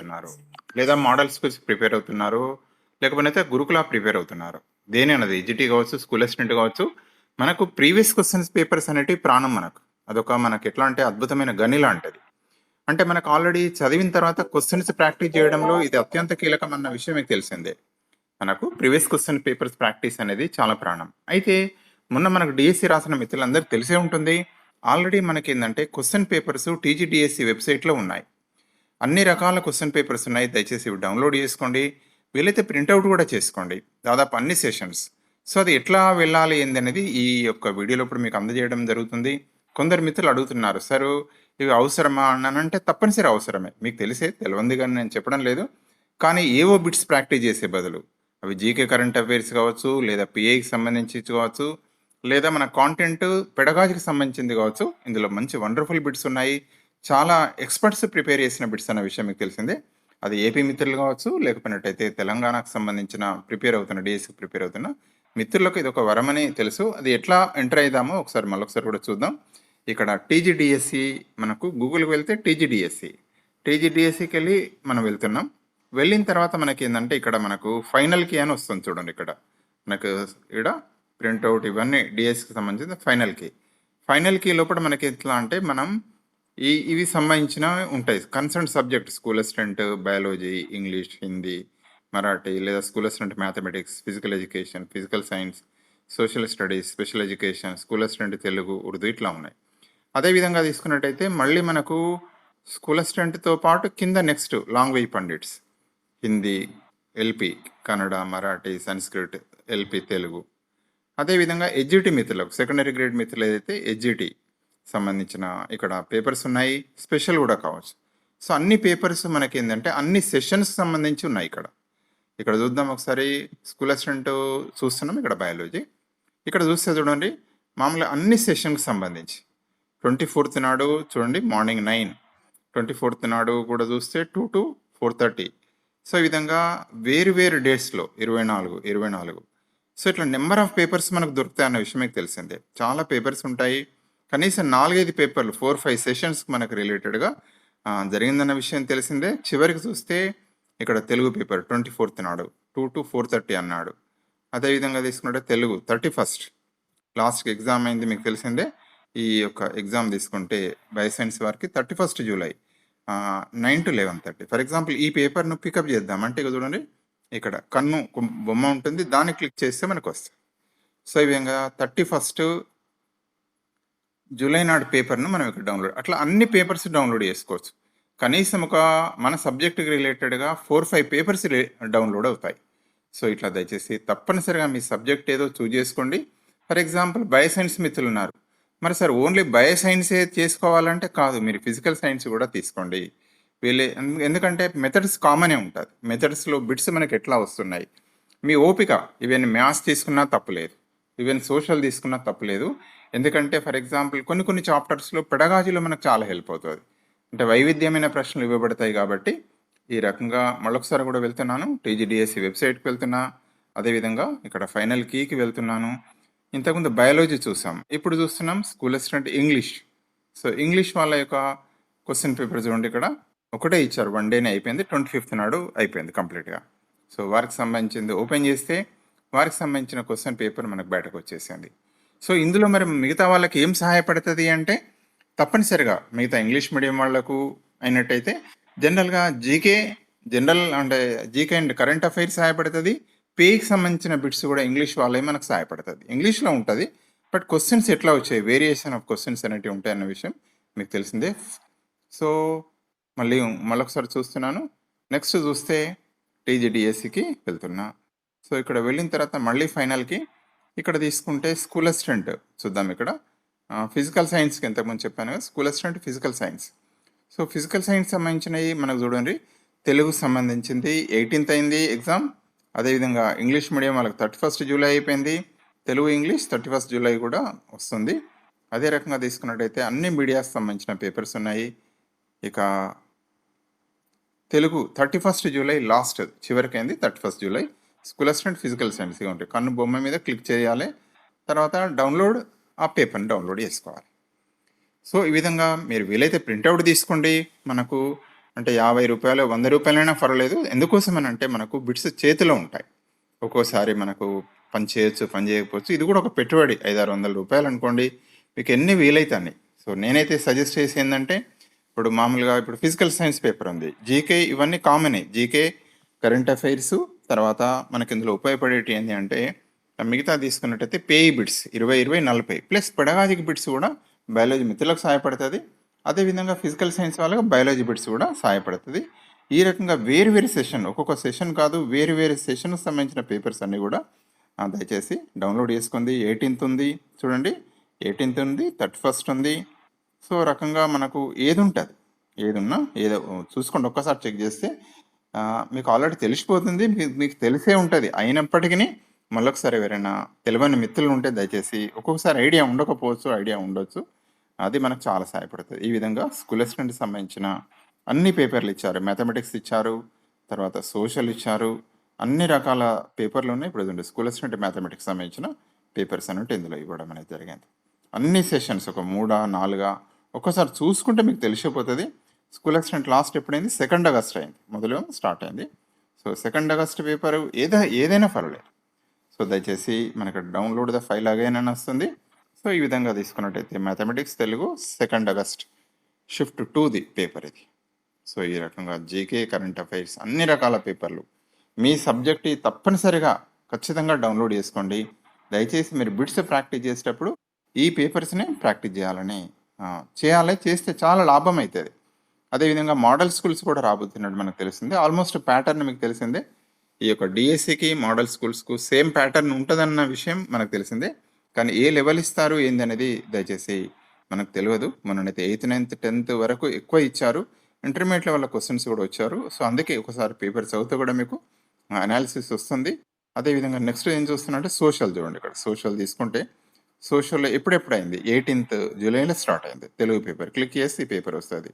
అవుతున్నారు. లేదా model schools prepare అవుతున్నారు. లేకపోతే గురుకులా ప్రిపేర్ అవుతున్నారు. దేని అన్నది కావచ్చు స్కూల్ అసిస్టెంట్ కావచ్చు మనకు ప్రీవియస్ క్వశ్చన్స్ పేపర్స్ అనేటివి ప్రాణం మనకు. అదొక మనకి ఎట్లా అంటే అద్భుతమైన గని లాంటిది అంటే మనకు ఆల్రెడీ చదివిన తర్వాత క్వశ్చన్స్ ప్రాక్టీస్ చేయడంలో ఇది అత్యంత కీలకం అన్న విషయం మీకు తెలిసిందే. మనకు ప్రీవియస్ క్వశ్చన్ పేపర్స్ ప్రాక్టీస్ అనేది చాలా ప్రాణం. అయితే మొన్న మనకు డిఎస్సి రాసిన మిత్రులందరికీ తెలిసే ఉంటుంది. ఆల్రెడీ మనకి ఏంటంటే క్వశ్చన్ పేపర్స్ టీజీడిఎస్సి వెబ్సైట్లో ఉన్నాయి. అన్ని రకాల క్వశ్చన్ పేపర్స్ ఉన్నాయి. దయచేసి ఇవి డౌన్లోడ్ చేసుకోండి. వీలైతే ప్రింట్అవుట్ కూడా చేసుకోండి. దాదాపు అన్ని సెషన్స్. సో అది ఎట్లా వెళ్ళాలి ఏంది అనేది ఈ యొక్క వీడియోలో ఇప్పుడు మీకు అందజేయడం జరుగుతుంది. కొందరు మిత్రులు అడుగుతున్నారు సార్ ఇవి అవసరమా? అన్నానంటే తప్పనిసరి అవసరమే. మీకు తెలిసే తెలియంది కానీ నేను చెప్పడం లేదు. కానీ ఏవో బిట్స్ ప్రాక్టీస్ చేసే బదులు అవి జీకే కరెంట్ అఫైర్స్ కావచ్చు లేదా పిఏకి సంబంధించి కావచ్చు లేదా మన కాంటెంట్ పెడగాజికి సంబంధించింది కావచ్చు ఇందులో మంచి వండర్ఫుల్ బిట్స్ ఉన్నాయి. చాలా ఎక్స్పర్ట్స్ ప్రిపేర్ చేసిన బిట్స్ అన్న విషయం మీకు తెలిసిందే. అది ఏపీ మిత్రులు కావచ్చు లేకపోయినట్టయితే తెలంగాణకు సంబంధించిన ప్రిపేర్ అవుతున్న డిఎస్కి ప్రిపేర్ అవుతున్న మిత్రులకు ఇది ఒక వరం అని తెలుసు. అది ఎట్లా ఎంటర్ అయిదామో ఒకసారి మళ్ళొకసారి కూడా చూద్దాం. ఇక్కడ టీజీడిఎస్సి మనకు గూగుల్కి వెళ్తే టీజీడిఎస్సి టీజీడిఎస్సికి వెళ్ళి మనం వెళ్తున్నాం. వెళ్ళిన తర్వాత మనకి ఏంటంటే ఇక్కడ మనకు ఫైనల్ కీ అని వస్తుంది చూడండి ఇక్కడ. మనకు ఇక్కడ ప్రింట్అవుట్ ఇవన్నీ డిఎస్కి సంబంధించిన ఫైనల్కి ఫైనల్కి ఫైనల్ లోపల మనకి ఎట్లా అంటే మనం ఈ ఇవి సంబంధించిన ఉంటాయి. Concern subject school assistant biology English Hindi Marathi లేదా school assistant mathematics physical education physical science social studies special education school assistant Telugu Urdu ఇట్లా ఉన్నాయి. అదే విధంగా తీసుకున్నట్టయితే మళ్ళీ మనకు స్కూల్ అసిస్టెంట్తో పాటు కింద next language pandits. Hindi LP Kannada Marathi Sanskrit LP Telugu. అదేవిధంగా ఎడ్జిటి మిత్రులకు సెకండరీ గ్రేడ్ మిత్రులు ఏదైతే ఎడ్జిటి సంబంధించిన ఇక్కడ పేపర్స్ ఉన్నాయి స్పెషల్ కూడా కావచ్చు. సో అన్ని పేపర్స్ మనకి ఏంటంటే అన్ని సెషన్స్ సంబంధించి ఉన్నాయి ఇక్కడ. ఇక్కడ చూద్దాం ఒకసారి స్కూల్ అసిస్టెంట్ చూస్తున్నాం ఇక్కడ బయాలజీ ఇక్కడ చూస్తే చూడండి మామూలుగా అన్ని సెషన్కి సంబంధించి. ట్వంటీ ఫోర్త్ నాడు చూడండి మార్నింగ్ నైన్ ట్వంటీ ఫోర్త్ నాడు కూడా చూస్తే two to four thirty so ఈ విధంగా వేరు వేరు డేట్స్లో ఇరవై నాలుగు ఇరవై నాలుగు. సో ఇట్లా నెంబర్ ఆఫ్ పేపర్స్ మనకు దొరుకుతాయి అన్న విషయం మీకు తెలిసిందే. చాలా పేపర్స్ ఉంటాయి కనీసం నాలుగైదు పేపర్లు ఫోర్ ఫైవ్ సెషన్స్ మనకు రిలేటెడ్గా జరిగిందన్న విషయం తెలిసిందే. చివరికి చూస్తే ఇక్కడ తెలుగు పేపర్ ట్వంటీ ఫోర్త్ నాడు టూ టు ఫోర్ థర్టీ అన్నాడు. అదేవిధంగా తీసుకుంటే తెలుగు థర్టీ ఫస్ట్. లాస్ట్కి ఎగ్జామ్ అయింది మీకు తెలిసిందే. ఈ యొక్క ఎగ్జామ్ తీసుకుంటే బయోసైన్స్ వారికి thirty first July nine to eleven thirty. For example ఈ పేపర్ను పికప్ చేద్దాం. అంటే ఇక చూడండి ఇక్కడ కన్ను బొమ్మ ఉంటుంది. దాన్ని క్లిక్ చేస్తే మనకు వస్తుంది. సో ఈ విధంగా థర్టీ ఫస్ట్ జూలై నాడు పేపర్ను మనం ఇక్కడ డౌన్లోడ్ అట్లా అన్ని పేపర్స్ డౌన్లోడ్ చేసుకోవచ్చు. కనీసం ఒక మన సబ్జెక్ట్కి రిలేటెడ్గా ఫోర్ ఫైవ్ పేపర్స్ డౌన్లోడ్ అవుతాయి. సో ఇట్లా దయచేసి తప్పనిసరిగా మీ సబ్జెక్ట్ ఏదో చూజ్ చేసుకోండి. ఫర్ ఎగ్జాంపుల్ బయోసైన్స్ మిత్రులు ఉన్నారు. మరి సార్ ఓన్లీ బయోసైన్సే చేసుకోవాలంటే కాదు మీరు ఫిజికల్ సైన్స్ కూడా తీసుకోండి. వీళ్ళే ఎందుకంటే మెథడ్స్ కామనే ఉంటుంది. మెథడ్స్లో బిట్స్ మనకి ఎట్లా వస్తున్నాయి? మీ ఓపిక ఈవెన్ మ్యాథ్స్ తీసుకున్నా తప్పులేదు ఈవెన్ సోషల్ తీసుకున్నా తప్పులేదు ఎందుకంటే ఫర్ ఎగ్జాంపుల్ కొన్ని కొన్ని చాప్టర్స్లో పెడగాజీలో మనకు చాలా హెల్ప్ అవుతుంది. అంటే వైవిధ్యమైన ప్రశ్నలు ఇవ్వబడతాయి కాబట్టి ఈ రకంగా మళ్ళొకసారి కూడా వెళ్తున్నాను. టీజీడిఎస్సి వెబ్సైట్కి వెళ్తున్నా. అదేవిధంగా ఇక్కడ ఫైనల్ కీకి వెళ్తున్నాను. ఇంతకుముందు బయాలజీ చూసాం. ఇప్పుడు చూస్తున్నాం school assistant English so English వాళ్ళ యొక్క క్వశ్చన్ పేపర్ చూడండి ఇక్కడ. ఒకటే ఇచ్చారు. వన్ డేనే అయిపోయింది. ట్వంటీ ఫిఫ్త్ నాడు అయిపోయింది కంప్లీట్గా సో వారికి సంబంధించింది ఓపెన్ చేస్తే వారికి సంబంధించిన క్వశ్చన్ పేపర్ మనకు బయటకు వచ్చేసింది. సో ఇందులో మరి మిగతా వాళ్ళకి ఏం సహాయపడుతుంది అంటే తప్పనిసరిగా మిగతా ఇంగ్లీష్ మీడియం వాళ్ళకు అయినట్టయితే జనరల్గా జీకే జనరల్ అంటే జీకే అండ్ కరెంట్ అఫైర్స్ సహాయపడుతుంది. పేకి సంబంధించిన బిట్స్ కూడా ఇంగ్లీష్ వాళ్ళే మనకు సహాయపడుతుంది. ఇంగ్లీష్లో ఉంటుంది బట్ క్వశ్చన్స్ ఎట్లా వచ్చాయి? వేరియేషన్ ఆఫ్ క్వశ్చన్స్ అనేవి ఉంటాయన్న విషయం మీకు తెలిసిందే. సో మళ్ళీ మళ్ళొకసారి చూస్తున్నాను. నెక్స్ట్ చూస్తే టీజీడిఎస్సికి వెళ్తున్నా. సో ఇక్కడ వెళ్ళిన తర్వాత మళ్ళీ ఫైనల్కి ఇక్కడ తీసుకుంటే స్కూల్ అసిస్టెంట్ చూద్దాం ఇక్కడ. ఫిజికల్ సైన్స్కి ఇంతకుముందు చెప్పాను కదా school assistant physical science so physical science సంబంధించినవి మనకు చూడండి. తెలుగు సంబంధించింది ఎయిటీన్త్ అయింది ఎగ్జామ్ అదేవిధంగా ఇంగ్లీష్ మీడియం వాళ్ళకి థర్టీ ఫస్ట్ జూలై అయిపోయింది. Telugu English thirty first July కూడా వస్తుంది. అదే రకంగా తీసుకున్నట్టయితే అన్ని మీడియాస్ సంబంధించిన పేపర్స్ ఉన్నాయి. ఇక Telugu thirty first July last చివరికైంది thirty first July school assistant physical సైన్స్గా ఉంటాయి. కన్ను బొమ్మ మీద క్లిక్ చేయాలి. తర్వాత డౌన్లోడ్ ఆ పేపర్ని డౌన్లోడ్ చేసుకోవాలి. సో ఈ విధంగా మీరు వీలైతే ప్రింట్అవుట్ తీసుకోండి. మనకు అంటే యాభై రూపాయలు వంద రూపాయలైనా పర్వాలేదు. ఎందుకోసమని అంటే మనకు బిట్స్ చేతిలో ఉంటాయి. ఒక్కోసారి మనకు పని చేయొచ్చు పని చేయకపోవచ్చు. ఇది కూడా ఒక పెట్టుబడి. ఐదారు వందల రూపాయలు అనుకోండి. మీకు ఎన్ని వీలైతే సో నేనైతే సజెస్ట్ చేసి ఏంటంటే ఇప్పుడు మామూలుగా ఇప్పుడు ఫిజికల్ సైన్స్ పేపర్ ఉంది. జీకే ఇవన్నీ కామనే. జీకే కరెంట్ అఫైర్స్ తర్వాత మనకి ఇందులో ఉపయోగపడేటి ఏంటి అంటే మిగతా తీసుకున్నట్టయితే పేయి బిట్స్ ఇరవై ఇరవై నలభై ప్లస్ పెడగాజిక్ బిట్స్ కూడా బయాలజీ మిత్రులకు సహాయపడుతుంది. అదేవిధంగా ఫిజికల్ సైన్స్ వాళ్ళకి బయాలజీ బిట్స్ కూడా సహాయపడుతుంది. ఈ రకంగా వేరు వేరు సెషన్ ఒక్కొక్క సెషన్ కాదు వేరు వేరు సెషన్కి సంబంధించిన పేపర్స్ అన్నీ కూడా దయచేసి డౌన్లోడ్ చేసుకుంది. ఎయిటీన్త్ ఉంది చూడండి. ఎయిటీన్త్ ఉంది థర్టీ ఫస్ట్ ఉంది. సో రకంగా మనకు ఏది ఉంటుంది ఏది ఉన్నా ఏదో చూసుకోండి. ఒక్కసారి చెక్ చేస్తే మీకు ఆల్రెడీ తెలిసిపోతుంది మీకు మీకు తెలిసే ఉంటుంది. అయినప్పటికీ మళ్ళొకసారి ఎవరైనా తెలివైన మిత్రులు ఉంటే దయచేసి ఒక్కొక్కసారి ఐడియా ఉండకపోవచ్చు ఐడియా ఉండొచ్చు. అది మనకు చాలా సహాయపడుతుంది. ఈ విధంగా స్కూల్ అసిస్టెంట్కి సంబంధించిన అన్ని పేపర్లు ఇచ్చారు. మ్యాథమెటిక్స్ ఇచ్చారు తర్వాత సోషల్ ఇచ్చారు. అన్ని రకాల పేపర్లు ఉన్నాయి. ఇప్పుడు చూడండి స్కూల్ అసిస్టెంట్ మ్యాథమెటిక్స్ సంబంధించిన పేపర్స్ అన్నట్టు ఇందులో ఇవ్వడం అనేది జరిగింది. అన్ని సెషన్స్ ఒక మూడా నాలుగా ఒక్కసారి చూసుకుంటే మీకు తెలిసిపోతుంది. స్కూల్ యాక్సిడెంట్ లాస్ట్ ఎప్పుడైంది? సెకండ్ ఆగస్ట్ అయింది. మొదలు స్టార్ట్ అయింది. సో సెకండ్ ఆగస్ట్ పేపర్ ఏదో ఏదైనా పర్వాలేదు. సో దయచేసి మనకి డౌన్లోడ్ ద ఫైల్ అగైన్ అని వస్తుంది. సో ఈ విధంగా తీసుకున్నట్టయితే mathematics Telugu second August shift two the paper ఇది. సో ఈ రకంగా జీకే కరెంట్ అఫైర్స్ అన్ని రకాల పేపర్లు మీ సబ్జెక్ట్ తప్పనిసరిగా ఖచ్చితంగా డౌన్లోడ్ చేసుకోండి. దయచేసి మీరు బిట్స్ ప్రాక్టీస్ చేసేటప్పుడు ఈ పేపర్స్ని ప్రాక్టీస్ చేయాలని చేయాలి. చేస్తే చాలా లాభం అవుతుంది అదేవిధంగా మోడల్ స్కూల్స్ కూడా రాబోతున్నట్టు మనకు తెలిసింది. ఆల్మోస్ట్ ప్యాటర్న్ మీకు తెలిసిందే. ఈ యొక్క డిఎస్సికి మోడల్ స్కూల్స్కు సేమ్ ప్యాటర్న్ ఉంటుందన్న విషయం మనకు తెలిసిందే. కానీ ఏ లెవెల్ ఇస్తారు ఏంది అనేది దయచేసి మనకు తెలియదు. మొన్ననైతే ఎయిత్ నైన్త్ టెన్త్ వరకు ఎక్కువ ఇచ్చారు. ఇంటర్మీడియట్ లెవెల్ క్వశ్చన్స్ కూడా వచ్చారు. సో అందుకే ఒకసారి పేపర్ చదివితే కూడా మీకు అనాలిసిస్ వస్తుంది. అదేవిధంగా నెక్స్ట్ ఏం చూస్తున్నట్టే సోషల్ చూడండి ఇక్కడ. సోషల్ తీసుకుంటే సోషల్లో ఎప్పుడెప్పుడు అయింది? ఎయిటీన్త్ జూలైలో స్టార్ట్ అయింది. తెలుగు పేపర్. క్లిక్ చేసి ఈ పేపర్ వస్తుంది.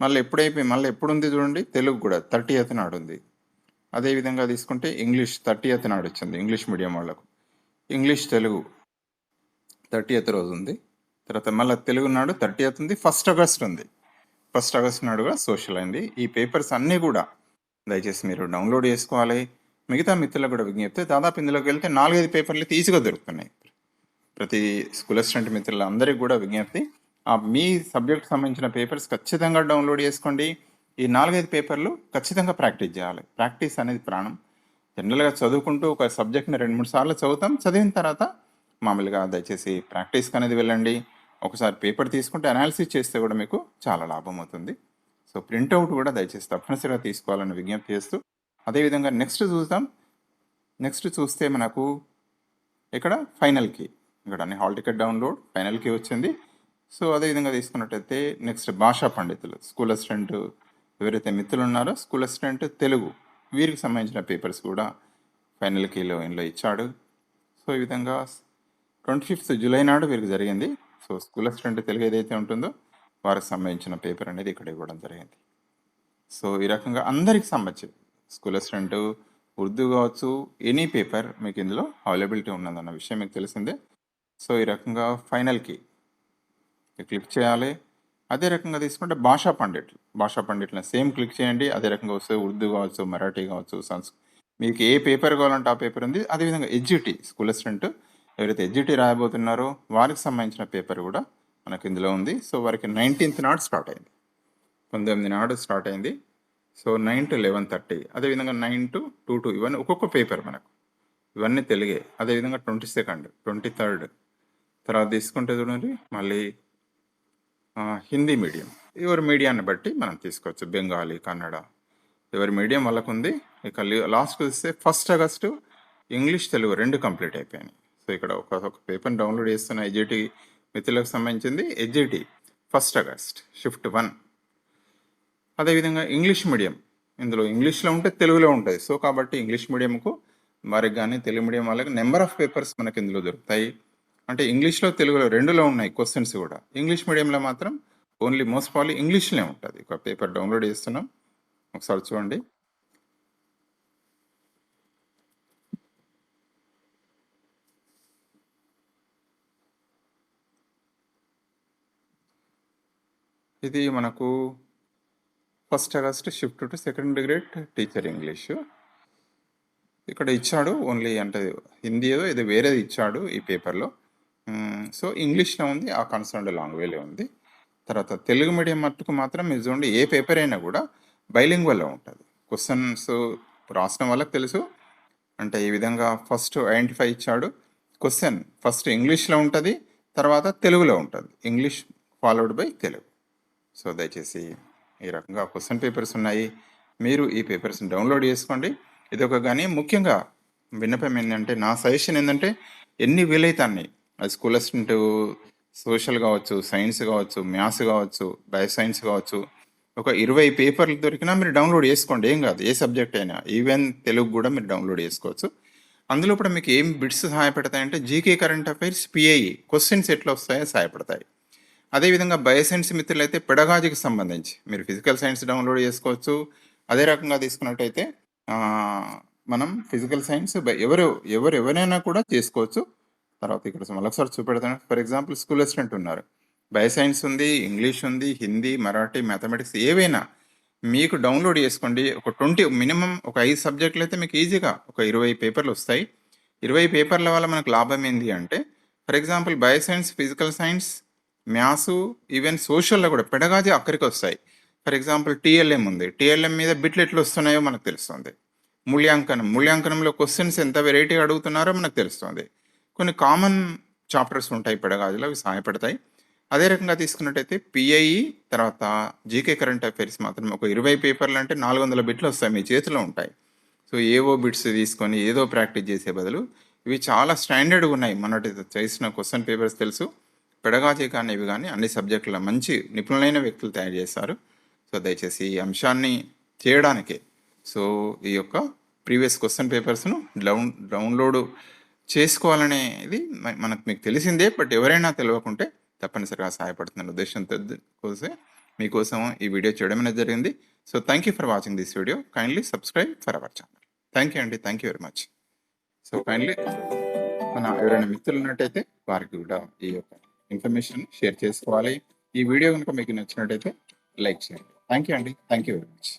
మళ్ళీ ఎప్పుడైపోయి మళ్ళీ ఎప్పుడు ఉంది చూడండి తెలుగు కూడా థర్టీ ఎయిత్ నాడు ఉంది అదేవిధంగా తీసుకుంటే ఇంగ్లీష్ థర్టీ ఎయిత్ నాడు వచ్చింది ఇంగ్లీష్ మీడియం వాళ్ళకు. ఇంగ్లీష్ తెలుగు థర్టీ ఎయిత్ రోజు ఉంది తర్వాత మళ్ళీ తెలుగు నాడు థర్టీ ఎయిత్ ఉంది ఫస్ట్ ఆగస్ట్ ఉంది. ఫస్ట్ ఆగస్ట్ నాడు కూడా సోషల్ అయింది. ఈ పేపర్స్ అన్నీ కూడా దయచేసి మీరు డౌన్లోడ్ చేసుకోవాలి. మిగతా మిత్రులకు కూడా విజ్ఞప్తి దాదాపు ఇందులోకి వెళ్తే నాలుగైదు పేపర్లు ఈజీగా దొరుకుతున్నాయి. ప్రతి స్కూల్ అసిస్టెంట్ మిత్రులందరికీ కూడా విజ్ఞప్తి. మీ సబ్జెక్ట్ సంబంధించిన పేపర్స్ ఖచ్చితంగా డౌన్లోడ్ చేసుకోండి. ఈ నాలుగైదు పేపర్లు ఖచ్చితంగా ప్రాక్టీస్ చేయాలి. ప్రాక్టీస్ అనేది ప్రాణం. జనరల్గా చదువుకుంటూ ఒక సబ్జెక్ట్ని రెండు మూడు సార్లు చదువుతాం. చదివిన తర్వాత మామూలుగా దయచేసి ప్రాక్టీస్కి అనేది వెళ్ళండి. ఒకసారి పేపర్ తీసుకుంటే అనాలిసిస్ చేస్తే కూడా మీకు చాలా లాభం అవుతుంది. సో ప్రింట్అవుట్ కూడా దయచేసి తప్పనిసరిగా తీసుకోవాలని విజ్ఞప్తి చేస్తూ అదేవిధంగా నెక్స్ట్ చూద్దాం. నెక్స్ట్ చూస్తే మనకు ఇక్కడ ఫైనల్కి ఇక్కడ అన్ని హాల్ టికెట్ డౌన్లోడ్ ఫైనల్కి వచ్చింది. సో అదేవిధంగా తీసుకున్నట్టయితే నెక్స్ట్ భాషా పండితులు. స్కూల్ అసిస్టెంట్ ఎవరైతే మిత్రులు ఉన్నారో స్కూల్ అసిస్టెంట్ తెలుగు. వీరికి సంబంధించిన పేపర్స్ కూడా ఫైనల్ కీలో ఇంట్లో ఇచ్చాడు. సో ఈ విధంగా ట్వంటీ ఫిఫ్త్ జూలై నాడు వీరికి జరిగింది. సో స్కూల్ అసిస్టెంట్ తెలుగు ఏదైతే ఉంటుందో వారికి సంబంధించిన పేపర్ అనేది ఇక్కడ ఇవ్వడం జరిగింది. సో ఈ రకంగా అందరికి సంబంధించి స్కూల్ అసిస్టెంట్ ఉర్దూ కావచ్చు ఎనీ పేపర్ మీకు ఇందులో అవైలబిలిటీ ఉన్నదన్న విషయం మీకు తెలిసిందే. సో ఈ రకంగా ఫైనల్కి క్లిక్ చేయాలి. అదే రకంగా తీసుకుంటే భాషా పండిట్లు భాషా పండిట్లను సేమ్ క్లిక్ చేయండి. అదే రకంగా వస్తే ఉర్దూ కావచ్చు మరాఠీ కావచ్చు సంస్ మీకు ఏ పేపర్ కావాలంటే ఆ పేపర్ ఉంది. అదేవిధంగా ఎడ్జిటీ స్కూల్ అసిస్టెంట్ ఎవరైతే ఎడ్జిటీ రాయబోతున్నారో వారికి సంబంధించిన పేపర్ కూడా మనకు ఇందులో ఉంది. సో వారికి నైన్టీన్త్ నాడు స్టార్ట్ అయింది. పంతొమ్మిది నాడు స్టార్ట్ అయింది. So nine to eleven thirty. అదేవిధంగా నైన్ టు టూ టూ ఇవన్నీ ఒక్కొక్క పేపర్ మనకు. ఇవన్నీ తెలుగే. అదేవిధంగా ట్వంటీ సెకండ్ ట్వంటీ థర్డ్. తర్వాత తీసుకుంటే చూడండి. మళ్ళీ హిందీ మీడియం. ఎవరి మీడియాన్ని బట్టి మనం తీసుకోవచ్చు. బెంగాలీ కన్నడ. ఎవరి మీడియం వాళ్ళకు ఉంది ఇక లాస్ట్ చూస్తే ఫస్ట్ ఆగస్టు ఇంగ్లీష్ తెలుగు రెండు కంప్లీట్ అయిపోయాయి సో ఇక్కడ ఒక ఒక పేపర్ని డౌన్లోడ్ చేస్తున్న ఎజ్జిటి మిత్రులకు సంబంధించింది SGT first August shift one. అదేవిధంగా ఇంగ్లీష్ మీడియం. ఇందులో ఇంగ్లీష్లో ఉంటే తెలుగులో ఉంటుంది సో కాబట్టి ఇంగ్లీష్ మీడియంకు వారికి కానీ తెలుగు మీడియం వాళ్ళకి నెంబర్ ఆఫ్ పేపర్స్ మనకి ఇందులో దొరుకుతాయి. అంటే ఇంగ్లీష్లో తెలుగులో రెండులో ఉన్నాయి క్వశ్చన్స్ కూడా. ఇంగ్లీష్ మీడియంలో మాత్రం ఓన్లీ మోస్ట్ ప్రాబ్లీ ఇంగ్లీష్లో ఉంటుంది. ఒక పేపర్ డౌన్లోడ్ చేస్తున్నాం. ఒకసారి చూడండి. ఇది మనకు first August shift two second grade teacher English. ఇక్కడ ఇచ్చాడు ఓన్లీ అంటే హిందీ ఏదో ఇది వేరేది ఇచ్చాడు ఈ పేపర్లో. సో ఇంగ్లీష్లో ఉంది ఆ కన్సర్న్డ్ లాంగ్వేజ్లో ఉంది. తర్వాత తెలుగు మీడియం మట్టుకు మాత్రం మీరు చూడండి ఏ పేపర్ అయినా కూడా బైలింగ్వల్లో ఉంటుంది. క్వశ్చన్స్ రాసిన వాళ్ళకి తెలుసు. అంటే ఈ విధంగా ఫస్ట్ ఐడెంటిఫై ఇచ్చాడు. క్వశ్చన్ ఫస్ట్ ఇంగ్లీష్లో ఉంటుంది తర్వాత తెలుగులో ఉంటుంది. English followed by Telugu. So దయచేసి ఈ రకంగా క్వశ్చన్ పేపర్స్ ఉన్నాయి. మీరు ఈ పేపర్స్ని డౌన్లోడ్ చేసుకోండి. ఇది ఒక కానీ ముఖ్యంగా విన్నపం ఏంటంటే నా సజెషన్ ఏంటంటే ఎన్ని వీలైతే అన్ని అది స్కూల్ అసిస్టెంట్ సోషల్ కావచ్చు సైన్స్ కావచ్చు మ్యాథ్స్ కావచ్చు బయో సైన్స్ కావచ్చు ఒక ఇరవై పేపర్లు దొరికినా మీరు డౌన్లోడ్ చేసుకోండి. ఏం కాదు ఏ సబ్జెక్ట్ అయినా ఈవెన్ తెలుగు కూడా మీరు డౌన్లోడ్ చేసుకోవచ్చు. అందులో కూడా మీకు ఏం bits సహాయపడతాయంటే GK current affairs PIE questions ఎట్లా వస్తాయో సహాయపడతాయి. అదేవిధంగా బయోసైన్స్ మిత్రులు అయితే సంబంధించి మీరు ఫిజికల్ సైన్స్ డౌన్లోడ్ చేసుకోవచ్చు. అదే రకంగా తీసుకున్నట్టయితే మనం ఫిజికల్ సైన్స్ బై- ఎవరు ఎవరు ఎవరైనా కూడా చేసుకోవచ్చు. తర్వాత ఇక్కడ మళ్ళొకసారి చూపెడతాను. ఫర్ ఎగ్జాంపుల్ స్కూల్ అసిస్టెంట్ ఉన్నారు. బయోసైన్స్ ఉంది ఇంగ్లీష్ ఉంది హిందీ మరాఠీ మ్యాథమెటిక్స్ ఏవైనా మీకు డౌన్లోడ్ చేసుకోండి. ఒక ట్వంటీ మినిమం ఒక ఐదు సబ్జెక్టులు అయితే మీకు ఈజీగా ఒక ఇరవై పేపర్లు వస్తాయి. ఇరవై పేపర్ల వల్ల మనకు లాభం ఏంటి అంటే for example bioscience physical science maths even సోషల్లో కూడా పెడగాజీ అక్కడికి వస్తాయి. ఫర్ ఎగ్జాంపుల్ టీఎల్ఎం ఉంది. టీఎల్ఎం మీద బిట్లు ఎట్లు వస్తున్నాయో మనకు తెలుస్తుంది. మూల్యాంకనం మూల్యాంకనంలో క్వశ్చన్స్ ఎంత వెరైటీ అడుగుతున్నారో మనకు తెలుస్తుంది. కొన్ని కామన్ చాప్టర్స్ ఉంటాయి పెడగాజులో అవి సహాయపడతాయి. అదే రకంగా తీసుకున్నట్టయితే పిఐఈ తర్వాత జీకే కరెంట్ అఫైర్స్ మాత్రం ఒక ఇరవై పేపర్లు అంటే నాలుగు వందల బిట్లు వస్తాయి మీ చేతిలో ఉంటాయి. సో ఏవో బిట్స్ తీసుకొని ఏదో ప్రాక్టీస్ చేసే బదులు ఇవి చాలా స్టాండర్డ్గా ఉన్నాయి. మొన్నటి చేసిన క్వశ్చన్ పేపర్స్ తెలుసు. పెడగాజీ కానీ ఇవి కానీ అన్ని సబ్జెక్టుల మంచి నిపుణులైన వ్యక్తులు తయారు చేస్తారు. సో దయచేసి ఈ అంశాన్ని చేయడానికే. సో ఈ యొక్క ప్రీవియస్ క్వశ్చన్ పేపర్స్ను డౌన్ డౌన్లోడ్ చేసుకోవాలనేది మనకు మీకు తెలిసిందే బట్ ఎవరైనా తెలియకుంటే తప్పనిసరిగా సహాయపడుతున్న ఉద్దేశంతో కోసే మీకోసం ఈ వీడియో చేయడం అనేది జరిగింది. So thank you for watching this video kindly subscribe for our channel thank you అండి. Thank you very much so kindly మన ఎవరైనా మిత్రులు ఉన్నట్టయితే వారికి కూడా ఈ యొక్క ఇన్ఫర్మేషన్ షేర్ చేసుకోవాలి. ఈ వీడియో కనుక మీకు నచ్చినట్టయితే లైక్ చేయండి. థ్యాంక్ యూ అండి. Thank you very much